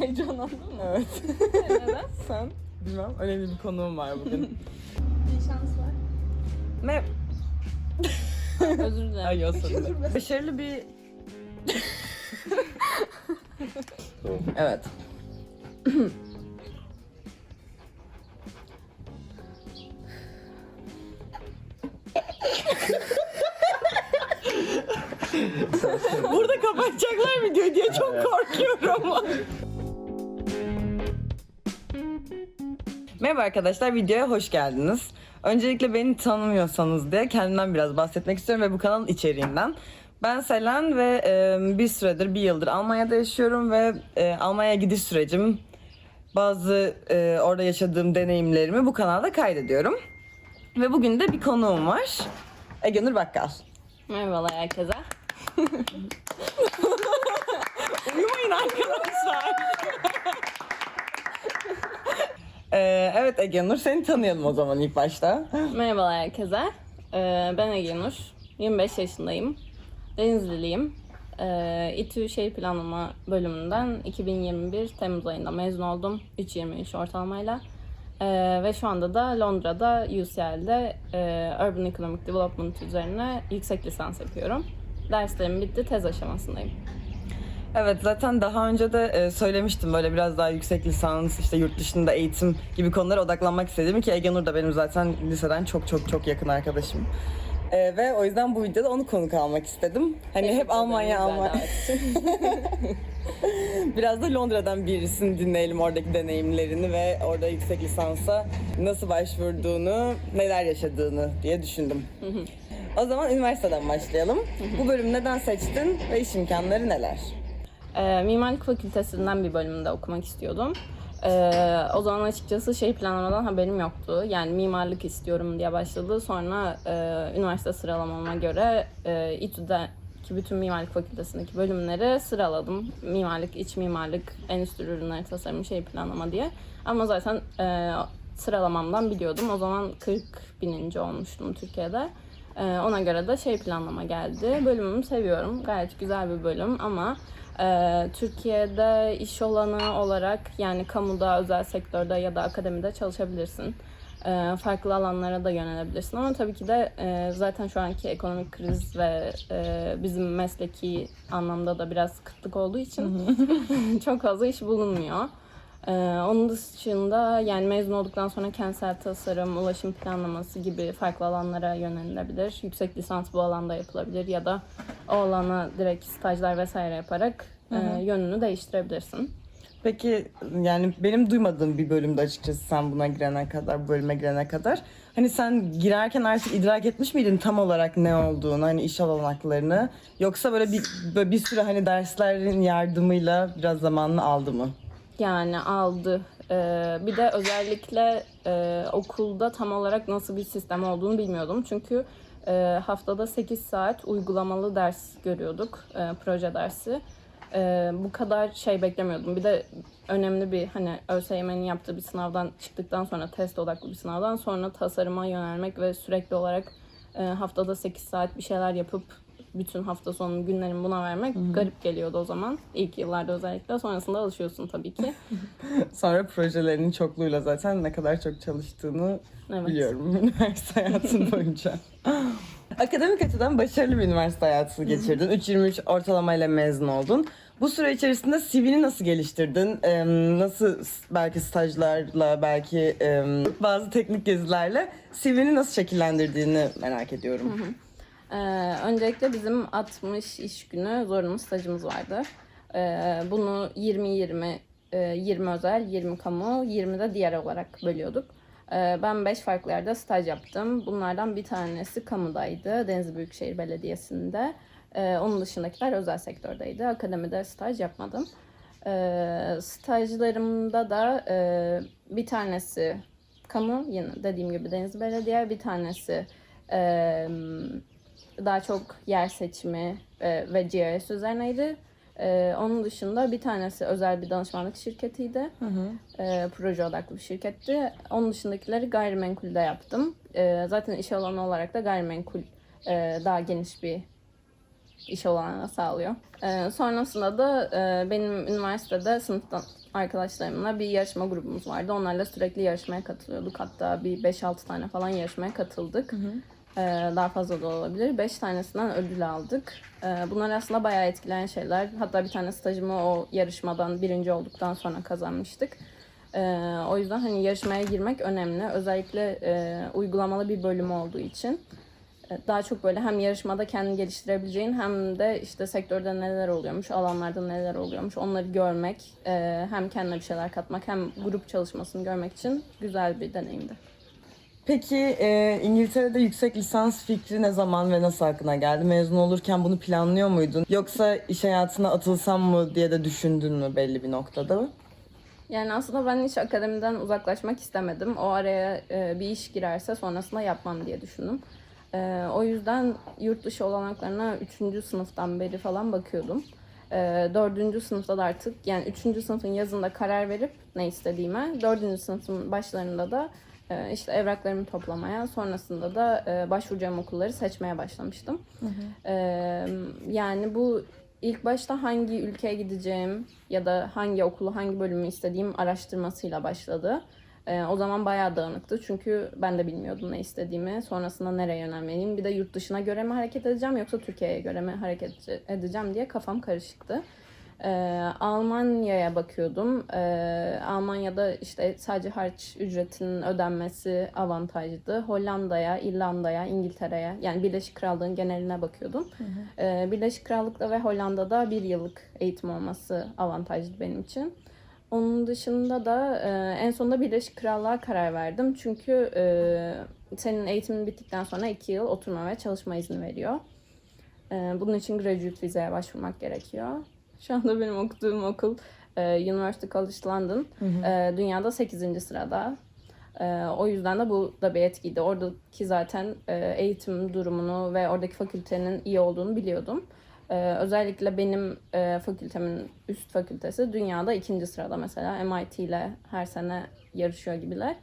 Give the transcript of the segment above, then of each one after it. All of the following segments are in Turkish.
Heyecanlandın mı? Evet. Neden? Sen? Bilmem. Önemli bir konuğum var bugün. Bir şans var. ne? Özür dilerim. Ay o sonunda. Başarılı bir... evet. Burada kapatacaklar video diye çok korkuyorum. Merhaba arkadaşlar, videoya hoş geldiniz. Öncelikle beni tanımıyorsanız diye kendimden biraz bahsetmek istiyorum ve bu kanalın içeriğinden. Ben Selen ve e, bir süredir, bir yıldır Almanya'da yaşıyorum ve e, Almanya'ya gidiş sürecim, bazı e, orada yaşadığım deneyimlerimi bu kanalda kaydediyorum. Ve bugün de bir konuğum var. Egenur Bakkal. Merhabalar herkese. Uyumayın arkadaşlar. Ee, evet Ege Nur seni tanıyalım o zaman ilk başta. Merhabalar herkese. Ee, ben Ege Nur. 25 yaşındayım. Denizliliyim. Ee, İTÜ Şehir Planlama bölümünden 2021 Temmuz ayında mezun oldum. 3.23 ortalamayla. Ee, ve şu anda da Londra'da UCL'de e, Urban Economic Development üzerine yüksek lisans yapıyorum. Derslerim bitti, tez aşamasındayım. Evet zaten daha önce de e, söylemiştim böyle biraz daha yüksek lisans işte yurt dışında eğitim gibi konulara odaklanmak istediğimi ki Ege Nur da benim zaten liseden çok çok çok yakın arkadaşım. E, ve o yüzden bu videoda onu konuk almak istedim. Hani Teşekkür hep Almanya güzel Almanya. davet için. Biraz da Londra'dan birisini dinleyelim oradaki deneyimlerini ve orada yüksek lisansa nasıl başvurduğunu, neler yaşadığını diye düşündüm. o zaman üniversiteden başlayalım. Bu bölümü neden seçtin ve iş imkanları neler? Ee, Mimarlık Fakültesinden bir bölümde okumak istiyordum. Ee, o zaman açıkçası şey planlamadan haberim yoktu. Yani mimarlık istiyorum diye başladı. Sonra e, üniversite sıralamama göre e, İTÜ'deki bütün mimarlık fakültesindeki bölümleri sıraladım. Mimarlık, iç mimarlık, endüstri ürünleri tasarımı, şey planlama diye. Ama zaten e, sıralamamdan biliyordum. O zaman 40 bininci olmuştum Türkiye'de. Ee, ona göre de şey planlama geldi. Bölümümü seviyorum. Gayet güzel bir bölüm ama e, Türkiye'de iş olanı olarak yani kamuda, özel sektörde ya da akademide çalışabilirsin. E, farklı alanlara da yönelebilirsin ama tabii ki de e, zaten şu anki ekonomik kriz ve e, bizim mesleki anlamda da biraz kıtlık olduğu için çok fazla iş bulunmuyor. Ee, onun dışında yani mezun olduktan sonra kentsel tasarım, ulaşım planlaması gibi farklı alanlara yönelilebilir. Yüksek lisans bu alanda yapılabilir ya da o alana direkt stajlar vesaire yaparak e, yönünü değiştirebilirsin. Peki yani benim duymadığım bir bölümde açıkçası sen buna girene kadar, bu bölüme girene kadar. Hani sen girerken artık idrak etmiş miydin tam olarak ne olduğunu, hani iş olanaklarını? Yoksa böyle bir, böyle bir süre hani derslerin yardımıyla biraz zamanını aldı mı? Yani aldı. Ee, bir de özellikle e, okulda tam olarak nasıl bir sistem olduğunu bilmiyordum. Çünkü e, haftada 8 saat uygulamalı ders görüyorduk, e, proje dersi. E, bu kadar şey beklemiyordum. Bir de önemli bir hani ÖSYM'nin yaptığı bir sınavdan çıktıktan sonra test odaklı bir sınavdan sonra tasarıma yönelmek ve sürekli olarak e, haftada 8 saat bir şeyler yapıp bütün hafta sonu günlerimi buna vermek garip geliyordu o zaman. İlk yıllarda özellikle. Sonrasında alışıyorsun tabii ki. Sonra projelerinin çokluğuyla zaten ne kadar çok çalıştığını Evet. biliyorum üniversite hayatın boyunca. Akademik açıdan başarılı bir üniversite hayatı geçirdin. 3.23 ortalamayla mezun oldun. Bu süre içerisinde CV'ni nasıl geliştirdin? Ee, nasıl belki stajlarla, belki e, bazı teknik gezilerle CV'ni nasıl şekillendirdiğini merak ediyorum. Ee, öncelikle bizim 60 iş günü zorunlu stajımız vardı. Ee, bunu 20-20, e, 20 özel, 20 kamu, 20 de diğer olarak bölüyorduk. Ee, ben 5 farklı yerde staj yaptım. Bunlardan bir tanesi kamudaydı, Denizli Büyükşehir Belediyesi'nde. Ee, onun dışındakiler özel sektördeydi. Akademide staj yapmadım. Ee, stajlarımda da e, bir tanesi kamu, yine dediğim gibi Denizli Belediye, bir tanesi e, daha çok yer seçimi e, ve GIS üzerineydi. E, onun dışında bir tanesi özel bir danışmanlık şirketiydi. E, proje odaklı bir şirketti. Onun dışındakileri gayrimenkulde yaptım. E, zaten iş alanı olarak da gayrimenkul e, daha geniş bir iş olanağı sağlıyor. Ee, sonrasında da e, benim üniversitede sınıftan arkadaşlarımla bir yarışma grubumuz vardı. Onlarla sürekli yarışmaya katılıyorduk. Hatta bir 5-6 tane falan yarışmaya katıldık. Ee, daha fazla da olabilir. 5 tanesinden ödül aldık. Ee, bunlar aslında bayağı etkileyen şeyler. Hatta bir tane stajımı o yarışmadan birinci olduktan sonra kazanmıştık. Ee, o yüzden hani yarışmaya girmek önemli. Özellikle e, uygulamalı bir bölüm olduğu için. Daha çok böyle hem yarışmada kendini geliştirebileceğin hem de işte sektörde neler oluyormuş, alanlarda neler oluyormuş onları görmek, e, hem kendine bir şeyler katmak hem grup çalışmasını görmek için güzel bir deneyimdi. Peki e, İngiltere'de yüksek lisans fikri ne zaman ve nasıl aklına geldi? Mezun olurken bunu planlıyor muydun? Yoksa iş hayatına atılsam mı diye de düşündün mü belli bir noktada? Yani aslında ben hiç akademiden uzaklaşmak istemedim. O araya e, bir iş girerse sonrasında yapmam diye düşündüm. E, o yüzden yurt dışı olanaklarına 3. sınıftan beri falan bakıyordum. E, 4. sınıfta da artık yani 3. sınıfın yazında karar verip ne istediğime, 4. sınıfın başlarında da e, işte evraklarımı toplamaya, sonrasında da e, başvuracağım okulları seçmeye başlamıştım. E, yani bu ilk başta hangi ülkeye gideceğim ya da hangi okulu, hangi bölümü istediğim araştırmasıyla başladı. Ee, o zaman bayağı dağınıktı çünkü ben de bilmiyordum ne istediğimi. Sonrasında nereye yönelmeliyim? Bir de yurt dışına göre mi hareket edeceğim yoksa Türkiye'ye göre mi hareket edeceğim diye kafam karışıktı. Ee, Almanya'ya bakıyordum. Ee, Almanya'da işte sadece harç ücretinin ödenmesi avantajlı. Hollanda'ya, İrlanda'ya, İngiltere'ye yani Birleşik Krallığın geneline bakıyordum. Ee, Birleşik Krallık'ta ve Hollanda'da bir yıllık eğitim olması avantajlı benim için. Onun dışında da e, en sonunda Birleşik Krallığa karar verdim. Çünkü e, senin eğitimin bittikten sonra iki yıl oturma ve çalışma izni veriyor. E, bunun için graduate vizeye başvurmak gerekiyor. Şu anda benim okuduğum okul e, University College London. E, dünyada 8. sırada. E, o yüzden de bu da bir etkiydi. Oradaki zaten e, eğitim durumunu ve oradaki fakültenin iyi olduğunu biliyordum. Ee, özellikle benim e, fakültemin üst fakültesi dünyada ikinci sırada mesela MIT ile her sene yarışıyor gibiler.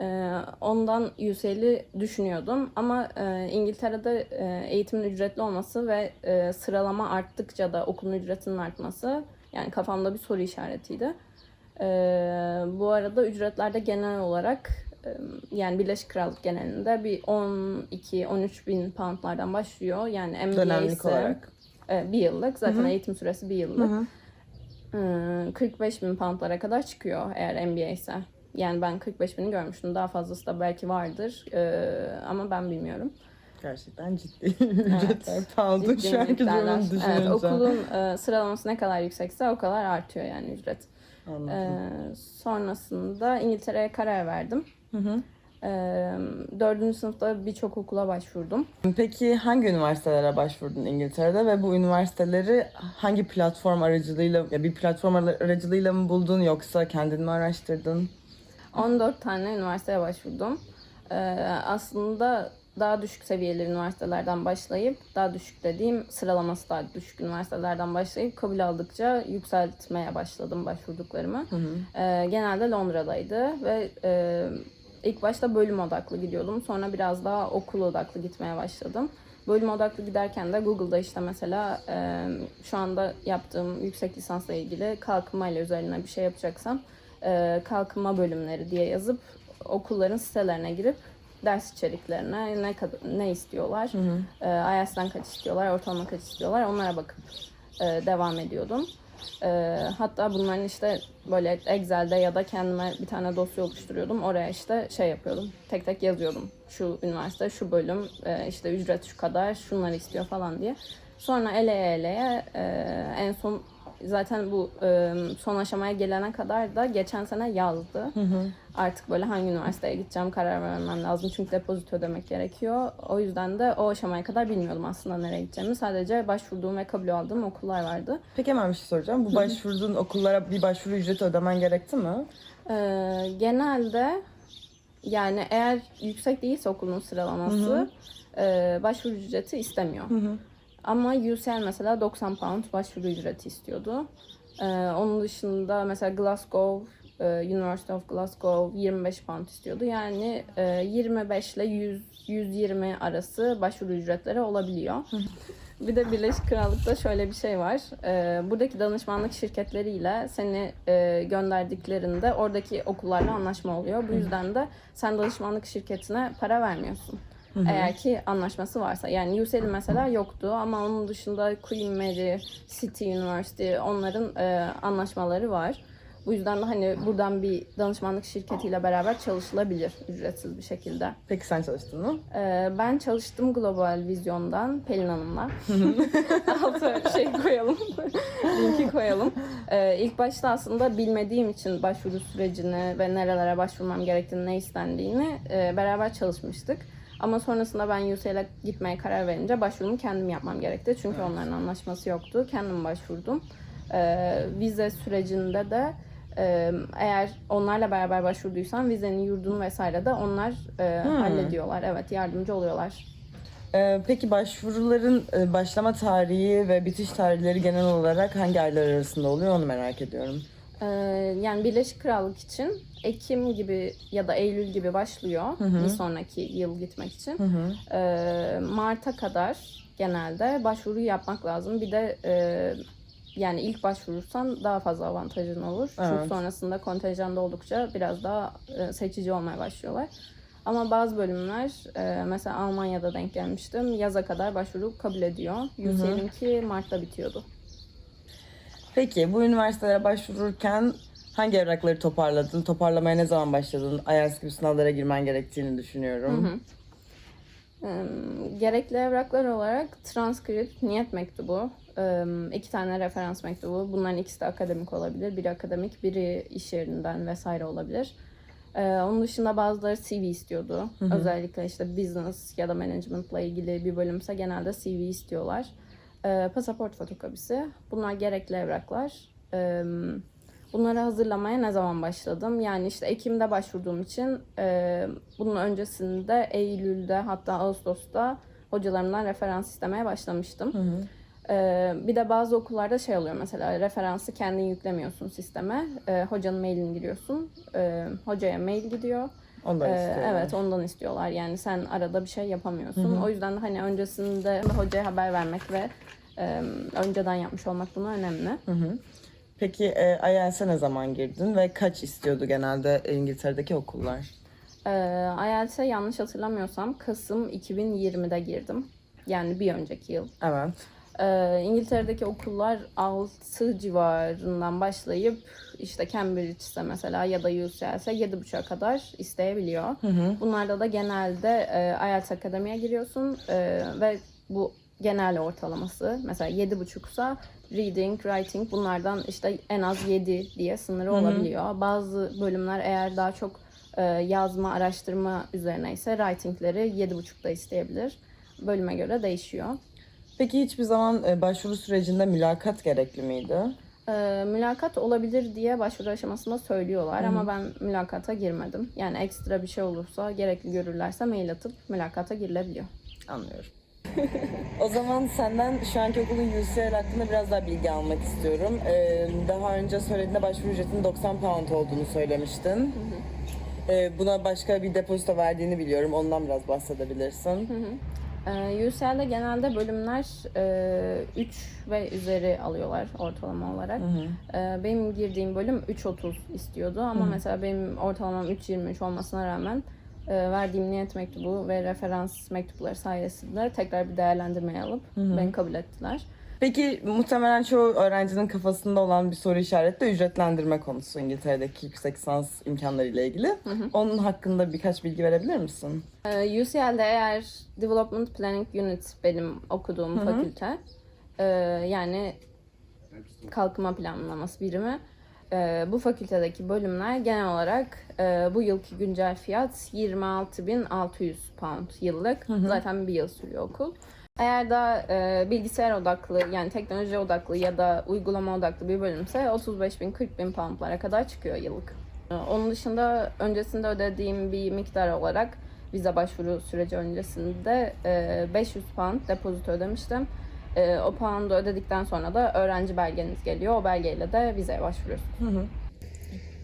Ee, ondan UCL'i düşünüyordum ama e, İngiltere'de e, eğitimin ücretli olması ve e, sıralama arttıkça da okulun ücretinin artması yani kafamda bir soru işaretiydi. Ee, bu arada ücretlerde genel olarak e, yani Birleşik Krallık genelinde bir 12-13 bin poundlardan başlıyor. Yani MBA ise olarak. E, bir yıllık. Zaten eğitim süresi bir yıllık. Ee, 45 bin poundlara kadar çıkıyor eğer MBA ise. Yani ben 45 bini görmüştüm. Daha fazlası da belki vardır. Ee, ama ben bilmiyorum. Gerçekten ciddi ücretler pahalı Ciddi şu anki düşününce. Evet, okulun e, sıralaması ne kadar yüksekse o kadar artıyor yani ücret. Anladım. Ee, sonrasında İngiltere'ye karar verdim. Ee, dördüncü sınıfta birçok okula başvurdum. Peki hangi üniversitelere başvurdun İngiltere'de ve bu üniversiteleri hangi platform aracılığıyla ya bir platform aracılığıyla mı buldun yoksa kendin mi araştırdın? 14 tane üniversiteye başvurdum. Ee, aslında daha düşük seviyeli üniversitelerden başlayıp, daha düşük dediğim sıralaması daha düşük üniversitelerden başlayıp kabul aldıkça yükseltmeye başladım başvurduklarımı. Ee, genelde Londra'daydı ve e, ilk başta bölüm odaklı gidiyordum. Sonra biraz daha okul odaklı gitmeye başladım. Bölüm odaklı giderken de Google'da işte mesela e, şu anda yaptığım yüksek lisansla ilgili kalkınma ile üzerine bir şey yapacaksam e, kalkınma bölümleri diye yazıp okulların sitelerine girip ders içeriklerine ne kadar ne istiyorlar, e, IELTS'den kaç istiyorlar, ortalama kaç istiyorlar onlara bakıp e, devam ediyordum. E, hatta bunların işte böyle Excel'de ya da kendime bir tane dosya oluşturuyordum. Oraya işte şey yapıyordum. Tek tek yazıyordum. Şu üniversite, şu bölüm, e, işte ücret şu kadar, şunları istiyor falan diye. Sonra eleye eleye e, en son zaten bu e, son aşamaya gelene kadar da geçen sene yazdı. Artık böyle hangi üniversiteye gideceğim karar vermem lazım. Çünkü depozito ödemek gerekiyor. O yüzden de o aşamaya kadar bilmiyordum aslında nereye gideceğimi. Sadece başvurduğum ve kabul aldığım okullar vardı. Peki hemen bir şey soracağım. Bu başvurduğun okullara bir başvuru ücreti ödemen gerekti mi? Ee, genelde yani eğer yüksek değilse okulun sıralaması e, başvuru ücreti istemiyor. Ama UCL mesela 90 pound başvuru ücreti istiyordu. Ee, onun dışında mesela Glasgow, e, University of Glasgow 25 pound istiyordu. Yani e, 25 ile 100 120 arası başvuru ücretleri olabiliyor. Bir de Birleşik Krallık'ta şöyle bir şey var. Ee, buradaki danışmanlık şirketleriyle seni e, gönderdiklerinde oradaki okullarla anlaşma oluyor. Bu yüzden de sen danışmanlık şirketine para vermiyorsun. Eğer ki anlaşması varsa. Yani UCL'in mesela yoktu ama onun dışında Queen Mary, City University onların e, anlaşmaları var. Bu yüzden de hani buradan bir danışmanlık şirketiyle beraber çalışılabilir ücretsiz bir şekilde. Peki sen çalıştın mı? Ee, ben çalıştım Global Vizyon'dan Pelin Hanım'la. Alta şey koyalım, linki koyalım. Ee, ilk başta aslında bilmediğim için başvuru sürecini ve nerelere başvurmam gerektiğini, ne istendiğini e, beraber çalışmıştık. Ama sonrasında ben UCL'e gitmeye karar verince başvurumu kendim yapmam gerekti. Çünkü onların anlaşması yoktu. Kendim başvurdum. Ee, vize sürecinde de e, eğer onlarla beraber başvurduysan vizenin yurdunu vesaire de onlar e, hallediyorlar. Evet yardımcı oluyorlar. Ee, peki başvuruların e, başlama tarihi ve bitiş tarihleri genel olarak hangi aylar arasında oluyor onu merak ediyorum. Ee, yani Birleşik Krallık için Ekim gibi ya da Eylül gibi başlıyor bir sonraki yıl gitmek için. Ee, Mart'a kadar genelde başvuru yapmak lazım. Bir de e, yani ilk başvurursan daha fazla avantajın olur. Çünkü Evet. sonrasında kontenjanda oldukça biraz daha e, seçici olmaya başlıyorlar. Ama bazı bölümler e, mesela Almanya'da denk gelmiştim. Yaza kadar başvuru kabul ediyor. UCL'inki Mart'ta bitiyordu. Peki bu üniversitelere başvururken hangi evrakları toparladın? Toparlamaya ne zaman başladın? IELTS gibi sınavlara girmen gerektiğini düşünüyorum. Ee, Gerekli evraklar olarak transkript, niyet mektubu, iki tane referans mektubu. Bunların ikisi de akademik olabilir. Biri akademik, biri iş yerinden vesaire olabilir. Ee, Onun dışında bazıları CV istiyordu. Özellikle işte business ya da management'la ilgili bir bölümse genelde CV istiyorlar. Ee, Pasaport fotokopisi. Bunlar gerekli evraklar. Ee, Bunları hazırlamaya ne zaman başladım? Yani işte Ekim'de başvurduğum için e, bunun öncesinde Eylül'de hatta Ağustos'ta hocalarımdan referans istemeye başlamıştım. E, bir de bazı okullarda şey oluyor mesela referansı kendin yüklemiyorsun sisteme. E, hocanın mailini giriyorsun. E, hocaya mail gidiyor. Ondan Ee, istiyorlar. evet ondan istiyorlar. Yani sen arada bir şey yapamıyorsun. O yüzden de hani öncesinde hocaya haber vermek ve e, önceden yapmış olmak bunu önemli. Peki e, IELTS'e ne zaman girdin ve kaç istiyordu genelde İngiltere'deki okullar? Ee, IELTS'e yanlış hatırlamıyorsam Kasım 2020'de girdim. Yani bir önceki yıl. Evet. Ee, İngiltere'deki okullar 6 civarından başlayıp işte Cambridge ise mesela ya da UCL'se 7.5'a kadar isteyebiliyor. Bunlarda da genelde e, IELTS Akademi'ye giriyorsun e, ve bu genel ortalaması mesela 7.5'sa reading, writing bunlardan işte en az 7 diye sınırı olabiliyor. Bazı bölümler eğer daha çok e, yazma, araştırma üzerine ise writingleri 7.5'da isteyebilir. Bölüme göre değişiyor. Peki hiçbir zaman e, başvuru sürecinde mülakat gerekli miydi? Ee, mülakat olabilir diye başvuru aşamasında söylüyorlar ama ben mülakata girmedim. Yani ekstra bir şey olursa gerekli görürlerse mail atıp mülakata girilebiliyor. Anlıyorum. O zaman senden şu anki okulun UCL hakkında biraz daha bilgi almak istiyorum. Ee, daha önce söylediğinde başvuru ücretinin 90 pound olduğunu söylemiştin. Ee, buna başka bir depozito verdiğini biliyorum. Ondan biraz bahsedebilirsin. Ee, UCL'de genelde bölümler 3 ve üzeri alıyorlar ortalama olarak. Ee, benim girdiğim bölüm 3.30 istiyordu ama mesela benim ortalamam 3.23 olmasına rağmen e, verdiğim niyet mektubu ve referans mektupları sayesinde tekrar bir değerlendirmeye alıp beni kabul ettiler. Peki muhtemelen çoğu öğrencinin kafasında olan bir soru işareti de ücretlendirme konusu İngiltere'deki yüksek lisans imkanları ile ilgili. Onun hakkında birkaç bilgi verebilir misin? Ee, UCL'de eğer Development Planning Unit benim okuduğum fakülte, e, yani kalkınma planlaması birimi. E, bu fakültedeki bölümler genel olarak e, bu yılki güncel fiyat 26.600 pound yıllık. Zaten bir yıl sürüyor okul. Eğer daha e, bilgisayar odaklı yani teknoloji odaklı ya da uygulama odaklı bir bölümse 35.000 40.000 poundlara kadar çıkıyor yıllık. E, Onun dışında öncesinde ödediğim bir miktar olarak vize başvuru süreci öncesinde e, 500 pound depozito ödemiştim. E, O pound'u ödedikten sonra da öğrenci belgeniz geliyor. O belgeyle de vizeye başvuruyorsunuz.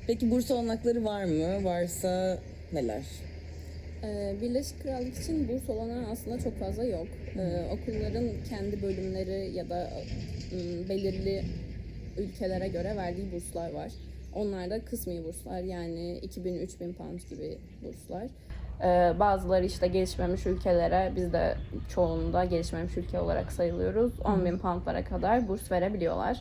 Peki burs olanakları var mı? Varsa neler? Ee, Birleşik Krallık için burs olanağı aslında çok fazla yok. Ee, okulların kendi bölümleri ya da ım, belirli ülkelere göre verdiği burslar var. Onlar da kısmi burslar yani 2000-3000 pound gibi burslar. Ee, bazıları işte gelişmemiş ülkelere, biz de çoğunda gelişmemiş ülke olarak sayılıyoruz. 10.000 poundlara kadar burs verebiliyorlar.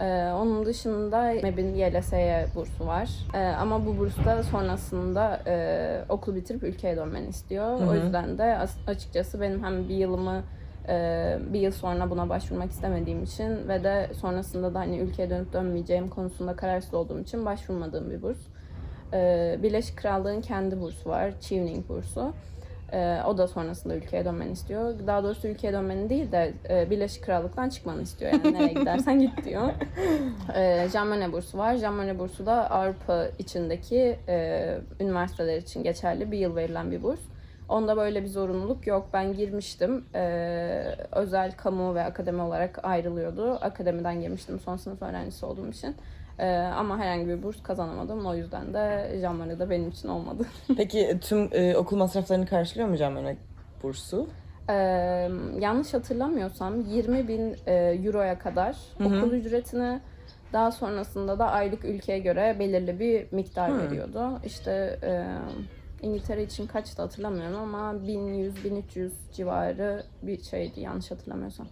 Ee, onun dışında MEB'in YLS'ye bursu var. Ee, ama bu bursta sonrasında e, okul bitirip ülkeye dönmeni istiyor. O yüzden de as- açıkçası benim hem bir yılımı e, bir yıl sonra buna başvurmak istemediğim için ve de sonrasında da hani ülkeye dönüp dönmeyeceğim konusunda kararsız olduğum için başvurmadığım bir burs. Ee, Birleşik Krallığın kendi bursu var, Chevening bursu. Ee, o da sonrasında ülkeye dönmeni istiyor. Daha doğrusu ülkeye dönmeni değil de e, Birleşik Krallık'tan çıkmanı istiyor. Yani nereye gidersen git diyor. Ee, Jean Monnet bursu var. Jean Monnet bursu da Avrupa içindeki e, üniversiteler için geçerli bir yıl verilen bir burs. Onda böyle bir zorunluluk yok. Ben girmiştim. Ee, özel, kamu ve akademi olarak ayrılıyordu. Akademiden girmiştim son sınıf öğrencisi olduğum için. Ee, ama herhangi bir burs kazanamadım. O yüzden de Jean Monnet benim için olmadı. Peki tüm e, okul masraflarını karşılıyor mu Örnek bursu? Ee, yanlış hatırlamıyorsam 20 bin e, euroya kadar okul ücretini daha sonrasında da aylık ülkeye göre belirli bir miktar veriyordu. İşte e, İngiltere için kaçtı hatırlamıyorum ama 1100-1300 civarı bir şeydi yanlış hatırlamıyorsam.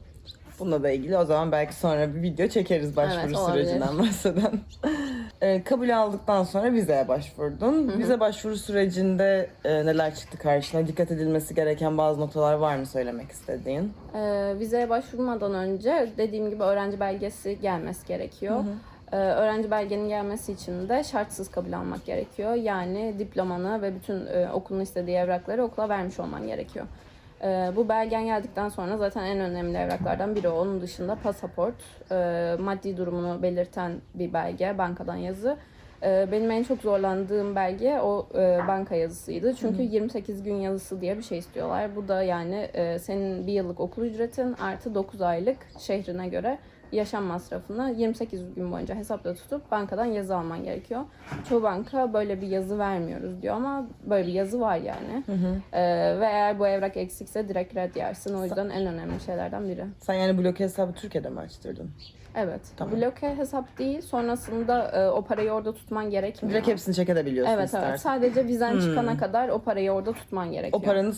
Bununla da ilgili o zaman belki sonra bir video çekeriz başvuru Evet, olabilir. sürecinden bahseden. e, kabul aldıktan sonra vizeye başvurdun. Vize başvuru sürecinde e, neler çıktı karşına? Dikkat edilmesi gereken bazı noktalar var mı söylemek istediğin? Ee, vizeye başvurmadan önce dediğim gibi öğrenci belgesi gelmesi gerekiyor. Ee, öğrenci belgenin gelmesi için de şartsız kabul almak gerekiyor. Yani diplomanı ve bütün e, okulun istediği evrakları okula vermiş olman gerekiyor. Ee, bu belgen geldikten sonra zaten en önemli evraklardan biri o. Onun dışında pasaport, e, maddi durumunu belirten bir belge, bankadan yazı. Ee, Benim en çok zorlandığım belge o e, banka yazısıydı. Çünkü 28 gün yazısı diye bir şey istiyorlar. Bu da yani e, senin bir yıllık okul ücretin artı 9 aylık şehrine göre yaşam masrafını 28 gün boyunca hesapta tutup bankadan yazı alman gerekiyor. Çoğu banka böyle bir yazı vermiyoruz diyor ama böyle bir yazı var yani. Ee, ve eğer bu evrak eksikse direkt red yersin. O yüzden en önemli şeylerden biri. Sen yani bloke hesabı Türkiye'de mi açtırdın? Evet. Tamam. Bloke hesap değil. Sonrasında e, o parayı orada tutman gerekmiyor. Direkt hepsini çekebiliyorsun Evet istersen. evet. Sadece vizen çıkana kadar o parayı orada tutman gerekiyor. O paranın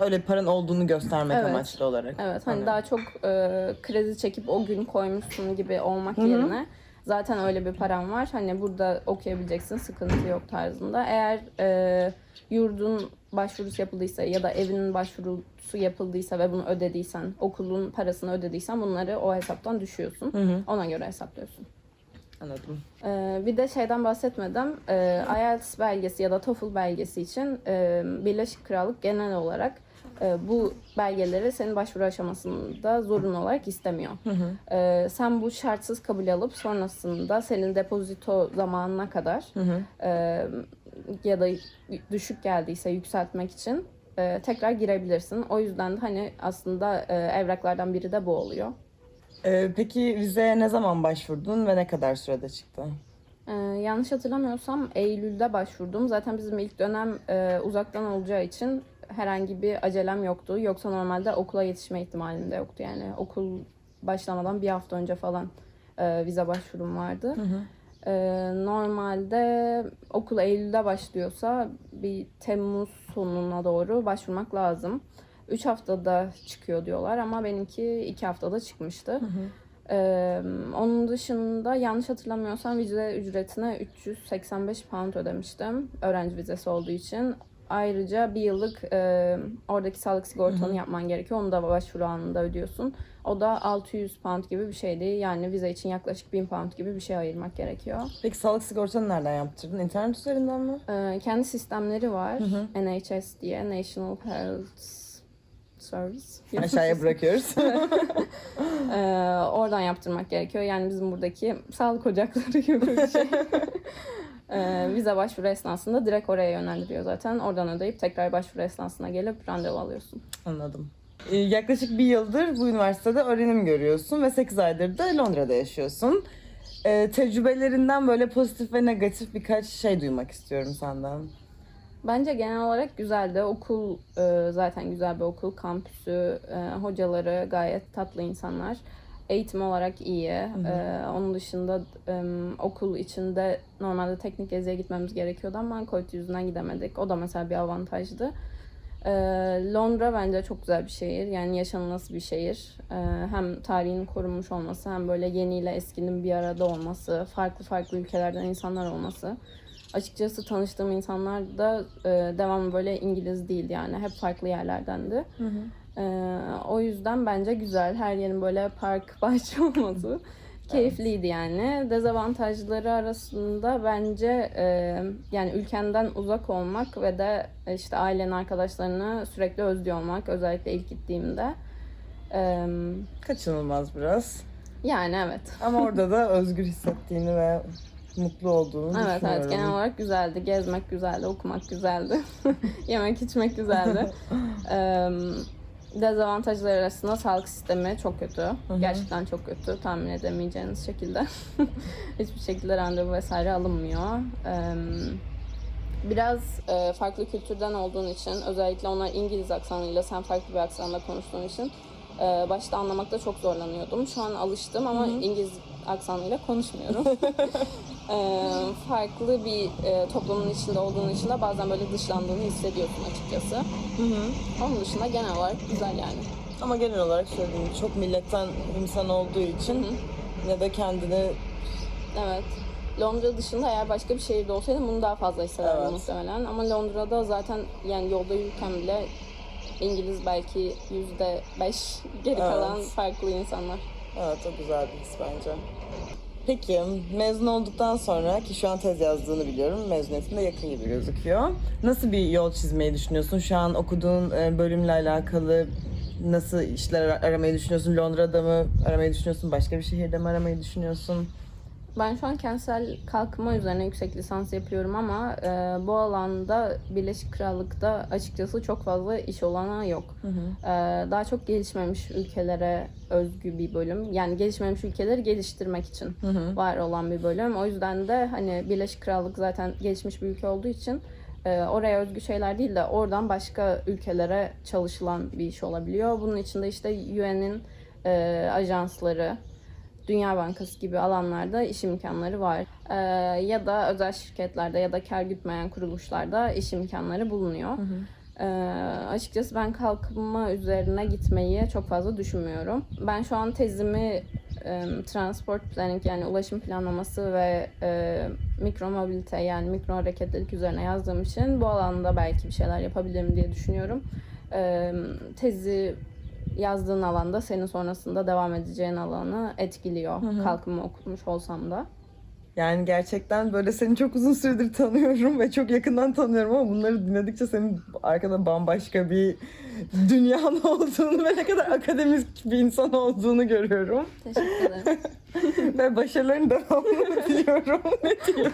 öyle paran olduğunu göstermek Evet. amaçlı olarak. Evet hani Anladım. daha çok e, kredi çekip o gün koymuşsun gibi olmak yerine zaten öyle bir param var. Hani burada okuyabileceksin sıkıntı yok tarzında. Eğer e, yurdun başvurusu yapıldıysa ya da evinin başvurusu yapıldıysa ve bunu ödediysen, okulun parasını ödediysen bunları o hesaptan düşüyorsun. Ona göre hesaplıyorsun. Anladım. Ee, bir de şeyden bahsetmedim. Ee, IELTS belgesi ya da TOEFL belgesi için e, Birleşik Krallık genel olarak e, bu belgeleri senin başvuru aşamasında zorunlu olarak istemiyor. Ee, sen bu şartsız kabul alıp sonrasında senin depozito zamanına kadar e, ya da düşük geldiyse yükseltmek için e, tekrar girebilirsin. O yüzden de hani aslında e, evraklardan biri de bu oluyor. Ee, peki vizeye ne zaman başvurdun ve ne kadar sürede çıktı? Ee, yanlış hatırlamıyorsam Eylül'de başvurdum. Zaten bizim ilk dönem e, uzaktan olacağı için herhangi bir acelem yoktu. Yoksa normalde okula yetişme ihtimalim de yoktu. Yani okul başlamadan bir hafta önce falan e, vize başvurum vardı. Ee, normalde okul Eylül'de başlıyorsa bir Temmuz sonuna doğru başvurmak lazım. 3 haftada çıkıyor diyorlar ama benimki 2 haftada çıkmıştı. Ee, onun dışında yanlış hatırlamıyorsam vize ücretine 385 pound ödemiştim öğrenci vizesi olduğu için. Ayrıca bir yıllık e, oradaki sağlık sigortanı yapman gerekiyor. Onu da başvuru anında ödüyorsun. O da 600 pound gibi bir şeydi. Yani vize için yaklaşık 1000 pound gibi bir şey ayırmak gerekiyor. Peki sağlık sigortanı nereden yaptırdın? İnternet üzerinden mi? Ee, kendi sistemleri var. NHS diye National Health Service. Aşağıya bırakıyoruz. Ee, oradan yaptırmak gerekiyor. Yani bizim buradaki sağlık ocakları gibi bir şey. Ee, vize başvuru esnasında direkt oraya yönlendiriyor zaten. Oradan ödeyip tekrar başvuru esnasına gelip randevu alıyorsun. Anladım. Ee, yaklaşık bir yıldır bu üniversitede öğrenim görüyorsun ve 8 aydır da Londra'da yaşıyorsun. Ee, tecrübelerinden böyle pozitif ve negatif birkaç şey duymak istiyorum senden. Bence genel olarak güzeldi. Okul e, zaten güzel bir okul. Kampüsü, e, hocaları gayet tatlı insanlar. Eğitim olarak iyi. E, onun dışında e, okul içinde normalde teknik geziye gitmemiz gerekiyordu ama COVID yüzünden gidemedik. O da mesela bir avantajdı. E, Londra bence çok güzel bir şehir. Yani yaşanılası bir şehir. E, hem tarihinin korunmuş olması hem böyle yeniyle eskinin bir arada olması, farklı farklı ülkelerden insanlar olması. Açıkçası tanıştığım insanlar da e, devamlı böyle İngiliz değildi yani. Hep farklı yerlerdendi. E, o yüzden bence güzel. Her yerin böyle park, bahçe olması keyifliydi yani. Dezavantajları arasında bence e, yani ülkenden uzak olmak ve de işte ailenin arkadaşlarını sürekli özlüyor olmak. Özellikle ilk gittiğimde. E, Kaçınılmaz biraz. yani evet. Ama orada da özgür hissettiğini ve mutlu olduğunu Evet düşünüyorum. evet genel olarak güzeldi. Gezmek güzeldi, okumak güzeldi. Yemek içmek güzeldi. Eee, dezavantajları arasında sağlık sistemi çok kötü. Gerçekten çok kötü. Tahmin edemeyeceğiniz şekilde. Hiçbir şekilde randevu vesaire alınmıyor. Eee, biraz e, farklı kültürden olduğun için özellikle onlar İngiliz aksanıyla sen farklı bir aksanla konuştuğun için e, başta anlamakta çok zorlanıyordum. Şu an alıştım ama İngiliz aksanıyla konuşmuyorum. E, farklı bir e, toplumun içinde olduğun için de bazen böyle dışlandığını hissediyorsun açıkçası. Onun dışında genel olarak güzel yani. Ama genel olarak söylediğim gibi çok milletten insan olduğu için ya da kendini Evet. Londra dışında eğer başka bir şehirde olsaydım bunu daha fazla hissederdim Evet. muhtemelen. Ama Londra'da zaten yani yolda yürürken bile İngiliz belki yüzde beş geri Evet. kalan farklı insanlar. Evet o güzel bir his bence. Peki mezun olduktan sonra ki şu an tez yazdığını biliyorum. Mezuniyetinde yakın gibi gözüküyor. Nasıl bir yol çizmeyi düşünüyorsun? Şu an okuduğun e, bölümle alakalı nasıl işler ar- aramayı düşünüyorsun? Londra'da mı aramayı düşünüyorsun? Başka bir şehirde mi aramayı düşünüyorsun? Ben şu an kentsel kalkınma üzerine yüksek lisans yapıyorum ama e, bu alanda Birleşik Krallık'ta açıkçası çok fazla iş olanağı yok. E, daha çok gelişmemiş ülkelere özgü bir bölüm. Yani gelişmemiş ülkeleri geliştirmek için var olan bir bölüm. O yüzden de hani Birleşik Krallık zaten gelişmiş bir ülke olduğu için e, oraya özgü şeyler değil de oradan başka ülkelere çalışılan bir iş olabiliyor. Bunun içinde işte UN'in e, ajansları, Dünya Bankası gibi alanlarda iş imkanları var. Ee, ya da özel şirketlerde ya da kar gütmeyen kuruluşlarda iş imkanları bulunuyor. Ee, açıkçası ben kalkınma üzerine gitmeyi çok fazla düşünmüyorum. Ben şu an tezimi e, transport planning yani ulaşım planlaması ve e, mikro mobilite yani mikro hareketlilik üzerine yazdığım için bu alanda belki bir şeyler yapabilirim diye düşünüyorum. Ee, tezi yazdığın alanda senin sonrasında devam edeceğin alanı etkiliyor. Kalkınma okumuş olsam da. Yani gerçekten böyle seni çok uzun süredir tanıyorum ve çok yakından tanıyorum ama bunları dinledikçe senin arkada bambaşka bir dünyanın olduğunu ve ne kadar akademik bir insan olduğunu görüyorum. Teşekkür ederim. ve başarıların devamını diliyorum. ne diyeyim?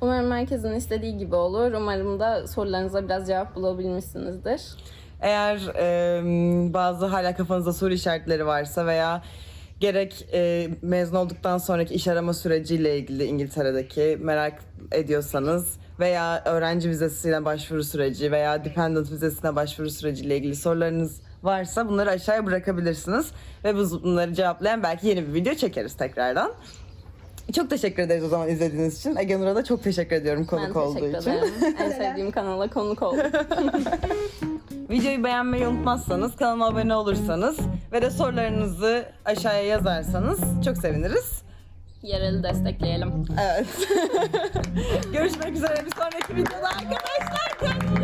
Umarım herkesin istediği gibi olur. Umarım da sorularınıza biraz cevap bulabilmişsinizdir. Eğer e, bazı hala kafanızda soru işaretleri varsa veya gerek e, mezun olduktan sonraki iş arama süreciyle ilgili İngiltere'deki merak ediyorsanız veya öğrenci vizesiyle başvuru süreci veya dependent vizesine başvuru süreciyle ilgili sorularınız varsa bunları aşağıya bırakabilirsiniz ve bunları cevaplayan belki yeni bir video çekeriz tekrardan. Çok teşekkür ederiz o zaman izlediğiniz için. Ege Nur'a da çok teşekkür ediyorum Ben konuk olduğu teşekkür için. ederim. en sevdiğim kanala konuk oldum. Videoyu beğenmeyi unutmazsanız, kanalıma abone olursanız ve de sorularınızı aşağıya yazarsanız çok seviniriz. Yereli destekleyelim. Evet. Görüşmek üzere bir sonraki videoda arkadaşlar.